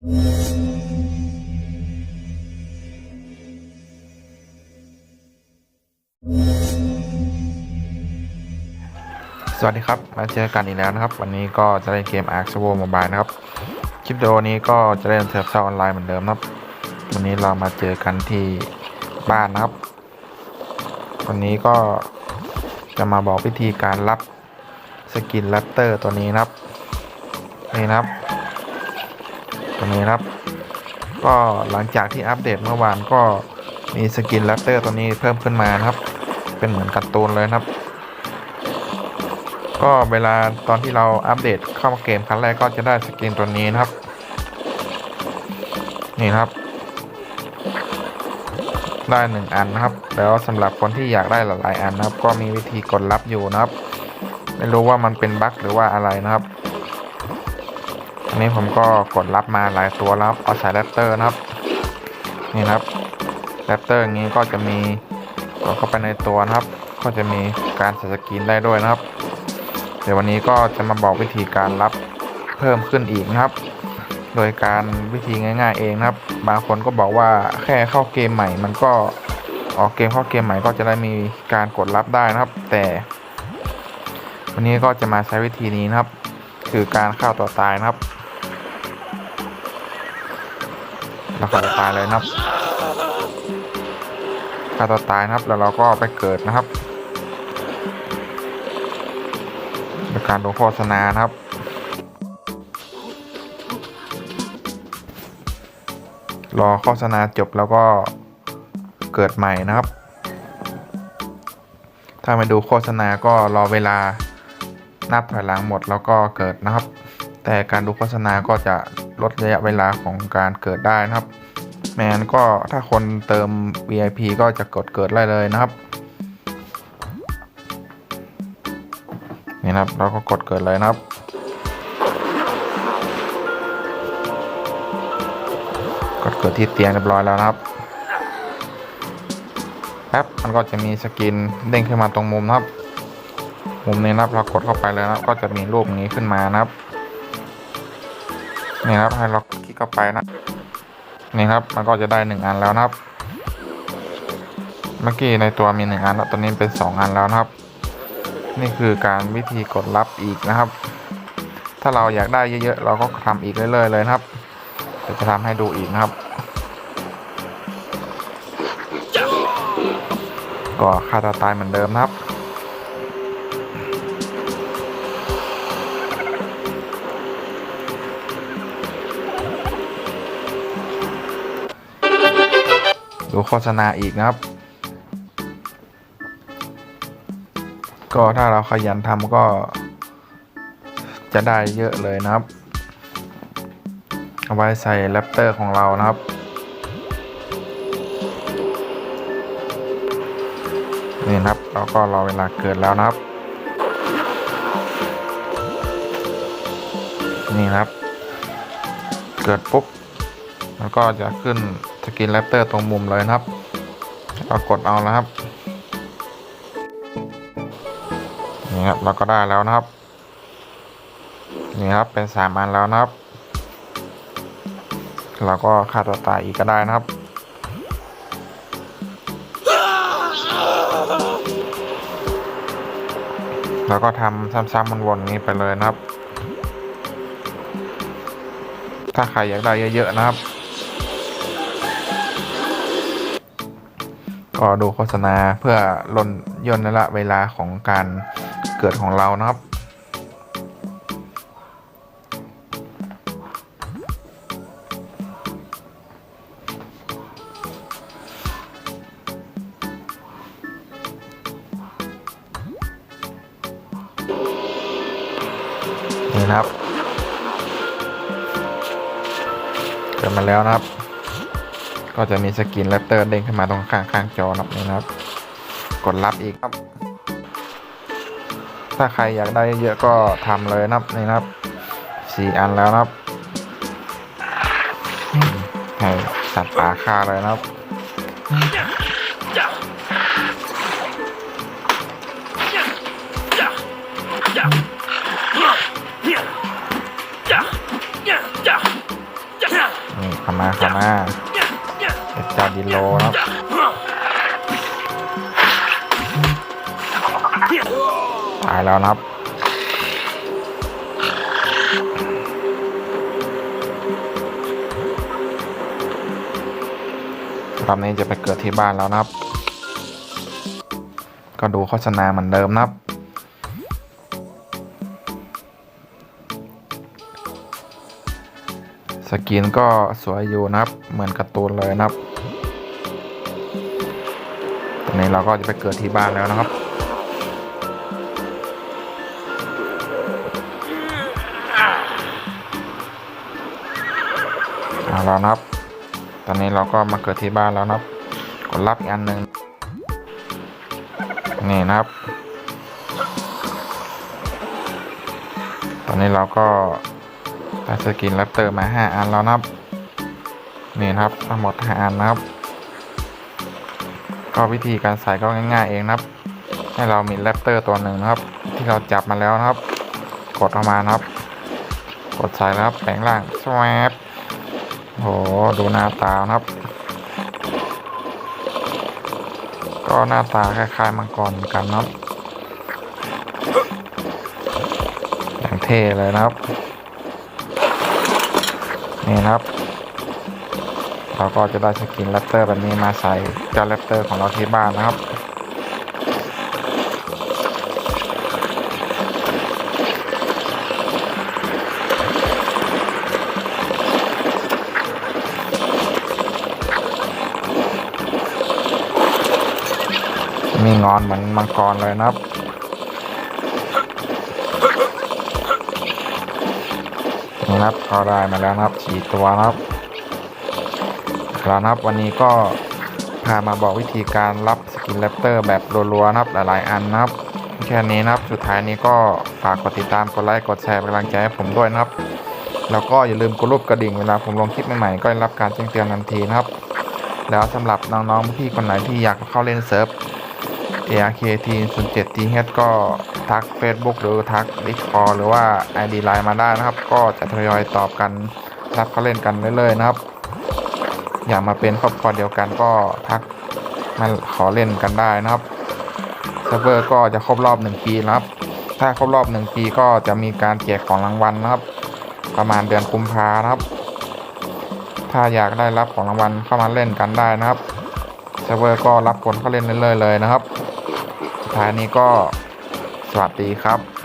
สวัสดีครับ มาเจอกันอีกแล้วนะครับ วันนี้ก็จะเล่นเกม Ark s w o Mobile นะครับ คลิปวิดีโอนี้ก็จะเล่นเซิร์ฟเซอร์ออนไลน์เหมือนเดิมนะครับ วันนี้เรามาเจอกันที่บ้านนะครับ วันนี้ก็จะมาบอกวิธีการรับสกินแรปเตอร์ตัวนี้นะครับ นี่นะครับ ตัวนี้ครับ ก็หลังจากที่อัปเดตเมื่อวานก็มีสกินแรปเตอร์ตัวนี้เพิ่มขึ้นมานะครับ เป็นเหมือนการ์ตูนเลยครับ ก็เวลาตอนที่เราอัปเดตเข้ามาเกมครั้งแรกก็จะได้สกินตัวนี้นะครับ นี่ครับ ได้หนึ่งอันนะครับ แล้วสำหรับคนที่อยากได้หลายๆอันนะครับ ก็มีวิธีกดรับอยู่นะครับ ไม่รู้ว่ามันเป็นบั๊กหรือว่าอะไรนะครับ นี้ผมก็กดรับมาหลายตัวแล้วครับเอาสายแรปเตอร์นะครับ นี่นะครับแรปเตอร์นี้ก็จะมีกดเข้าไปในตัวนะครับ ก็จะมีการใส่สกินได้ด้วยนะครับ เดี๋ยววันนี้ก็จะมาบอกวิธีการรับเพิ่มขึ้นอีกนะครับ โดยการวิธีง่าย ๆ เองนะครับ บางคนก็บอกว่าแค่เข้าเกมใหม่ มันก็ออกเกมเข้าเกมใหม่ก็จะได้มีการกดรับได้นะครับ แต่ วันนี้ก็จะมาใช้วิธีนี้นะครับ คือการฆ่าตัวตายนะครับ เราฆ่าตัวตายเลยนะครับฆ่าตัวตายนะครับ แล้วเราก็ไปเกิดนะครับในการดูโฆษณานะครับรอโฆษณาจบแล้วก็เกิดใหม่นะครับ ถ้ามาดูโฆษณาก็รอเวลานับถอยหลังหมดแล้วก็เกิดนะครับ แต่การดูโฆษณาก็จะ ลดระยะเวลาของการเกิดได้นะครับแมนก็ถ้าคนเติม VIP ก็จะกดเกิดได้เลยนะครับนี่นะครับเราก็กดเกิดเลยนะครับ กดเกิดที่เตียงเรียบร้อยแล้วนะครับแอปมันก็จะมีสกินเด้งขึ้นมาตรงมุมนะครับ มุมนี้นะครับเรากดเข้าไปเลยนะครับก็จะมีรูปนี้ขึ้นมานะครับ นี่ครับให้เราคลิกเข้าไปนะนี่ครับมันก็จะได้หนึ่งอันแล้วนะครับ เมื่อกี้ในตัวมีหนึ่งอันแล้วตอนนี้เป็นสองอันแล้วนะครับ นี่คือการวิธีกดรับอีกนะครับ ถ้าเราอยากได้เยอะๆเราก็ทำอีกเรื่อยๆเลยนะครับเดี๋ยวจะทำให้ดูอีกนะครับ ก็ค่าตัวตายเหมือนเดิมนะครับ ดูโฆษณาอีกนะครับ ก็ถ้าเราขยันทำก็ จะได้เยอะเลยนะครับ เอาไว้ใส่แรปเตอร์ของเรานะครับนี่นะครับเราก็รอเวลาเกิดแล้วนะครับ นี่นะครับ เกิดปุ๊บแล้วก็จะขึ้น สกินแรปเตอร์ตรงมุมเลยนะครับเรากดเอาแล้วครับนี่ครับเราก็ได้แล้วนะครับนี่ครับเป็นสามอันแล้วนะครับเราก็ฆ่าตัวตายอีกก็ได้นะครับแล้วก็ทำซ้ำๆวนๆนี้ไปเลยนะครับ ถ้าใครอยากได้เยอะๆนะครับ ก็ดูโฆษณาเพื่อลดย่นระเวลาของการเกิดของเรานะครับนี่นะครับเกิดมาแล้วนะครับ ก็จะมีสกินแรปเตอร์เด้งขึ้นมาตรงข้างข้างจอนะครับนี่นะครับ กดรับอีกครับ ถ้าใครอยากได้เยอะก็ทำเลยนะครับนี่นะครับสี่อันแล้วนะครับให้สัตว์ป่าฆ่าเลยนะครับ Yeah. เข้ามาเข้ามาาดิโลครับตายแล้วนะครับรอบนี้จะไปเกิดที่บ้านแล้วนะครับ ก็ดูโฆษณาเหมือนเดิมนะครับสกินก็สวยอยู่นะครับ เหมือนการ์ตูนเลยนะครับ นี้เราก็จะไปเกิดที่บ้านแล้วนะครับ เอาแล้วนะครับ ตอนนี้เราก็มาเกิดที่บ้านแล้วนะครับ กดรับอีกอันหนึ่งนี่นะครับ ตอนนี้เราก็ได้สกินแรปเตอร์มา 5 อันแล้วนะครับ นี่นะครับทั้งหมด 5 อันนะครับ ก็วิธีการใส่ก็ง่ายๆเองนะครับ ให้เรามีแรปเตอร์ตัวหนึ่งนะครับ ที่เราจับมาแล้วนะครับ กดออกมานะครับ กดใส่แล้วครับแปลงร่างสวปโหดูหน้าตานะครับ ก็หน้าตาคล้ายๆมังกรเหมือนกันนะครับ อย่างเท่เลยนะครับ นี่นะครับ เราก็จะได้สกินแรปเตอร์แบบนี้มาใส่เจ้าแรปเตอร์ของเราที่บ้านนะครับมีงอนเหมือนมังกรเลยนะครับ นี่ครับก็ได้มาแล้วนะครับสี่ตัวนะครับ แล้วนะครับ วันนี้ก็พามาบอกวิธีการรับสกินแรปเตอร์แบบรัวๆนะครับหลายๆอันนะครับแค่นี้นะครับสุดท้ายนี้ก็ฝากกดติดตามกดไลค์กดแชร์เป็นกำลังใจให้ผมด้วยนะครับ แล้วก็อย่าลืมกดรูปกระดิ่งเวลาผมลงคลิปใหม่ๆก็ได้รับการแจ้งเตือนทันทีนะครับ แล้วสำหรับน้องๆพี่คนไหนที่อยากเข้าเล่นเซิร์ฟ ARKT 0 7 TH ก็ทัก Facebook หรือทัก Discord หรือว่า ID Line มาได้นะครับ ก็จะทยอยตอบกันรับเขาเล่นกันเรื่อยๆนะครับ อยากมาเป็นครอบครัวเดียวกันก็ทักมาขอเล่นกันได้นะครับเซิร์ฟเวอร์ก็จะครบรอบ 1 ปีนะครับ ถ้าครบรอบ 1 ปีก็จะมีการแจกของรางวัลนะครับ ประมาณเดือนกุมภานะครับ ถ้าอยากได้รับของรางวัลเข้ามาเล่นกันได้นะครับเซิร์ฟเวอร์ก็รับคนเข้าเล่นเรื่อยๆเลยนะครับสุดท้ายนี้ก็สวัสดีครับ